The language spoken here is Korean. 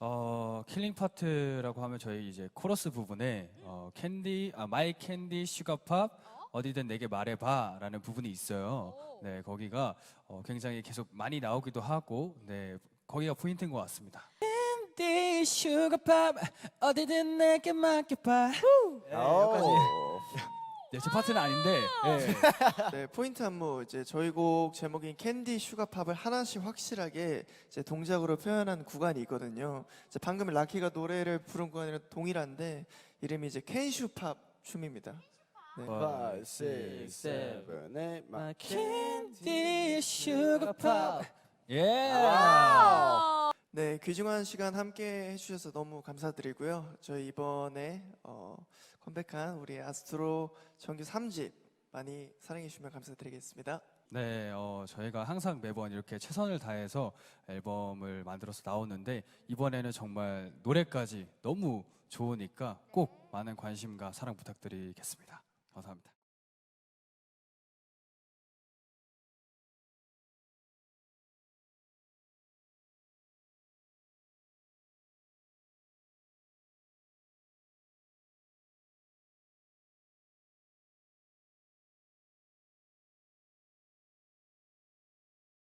어, 킬링 파트라고 하면 저희 이제 코러스 부분에 어, 캔디, 아, 마이 캔디 슈가팝 어디든 내게 말해봐라는 부분이 있어요. 네, 거기가 어, 굉장히 계속 많이 나오기도 하고, 네, 거기가 포인트인 것 같습니다. 캔디 슈가팝 어디든 내게 맡겨봐. 네, 여기까지. 네, 제 파트는 아닌데, 네. 네, 포인트 안무 이제 저희 곡 제목인 캔디 슈가팝을 하나씩 확실하게 이제 동작으로 표현한 구간이 있거든요. 이제 방금 라키가 노래를 부른 구간이랑 동일한데 이름이 이제 캔슈팝 춤입니다. 네. 어, 5, 6, 7, 8 My candy sugar pop. 예. 네, 귀중한 시간 함께 해주셔서 너무 감사드리고요. 저희 이번에 어, 컴백한 우리 아스트로 정규 3집 많이 사랑해 주시면 감사드리겠습니다. 네, 어, 저희가 항상 매번 이렇게 최선을 다해서 앨범을 만들어서 나오는데 이번에는 정말 노래까지 너무 좋으니까 꼭 많은 관심과 사랑 부탁드리겠습니다. 감사합니다.